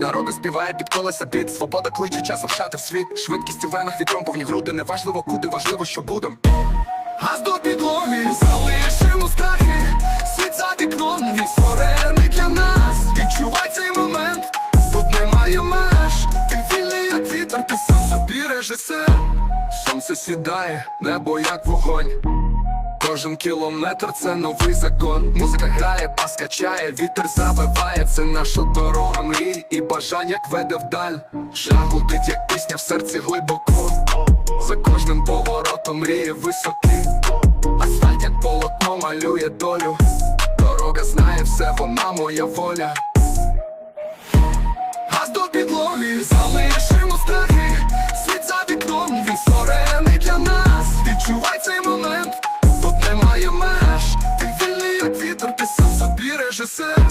Дорога співає під колеса під Свобода кличе час вшати в світ. Швидкість у венах вітром повні груди. Неважливо куди, важливо, що будем Газ до підлоги, залишимо страхи. Світ за вікном, він створений для нас. Відчувай цей момент, тут немає меж. Ти вільний, як вітер, ти сам собі режисер. Сонце сідає, небо як вогонь Кожен кілометр це новий закон. Музика грає, бас качає, вітер завиває, це наша дорога мрій і бажань, як веде вдаль. Шлях гудить, як пісня в серці глибоко. За кожним поворотом мріє високий. Асфальт як полотно малює долю. Дорога знає все, вона моя воля. моя меж Ти вільний як вітер, ти сам собі режисер.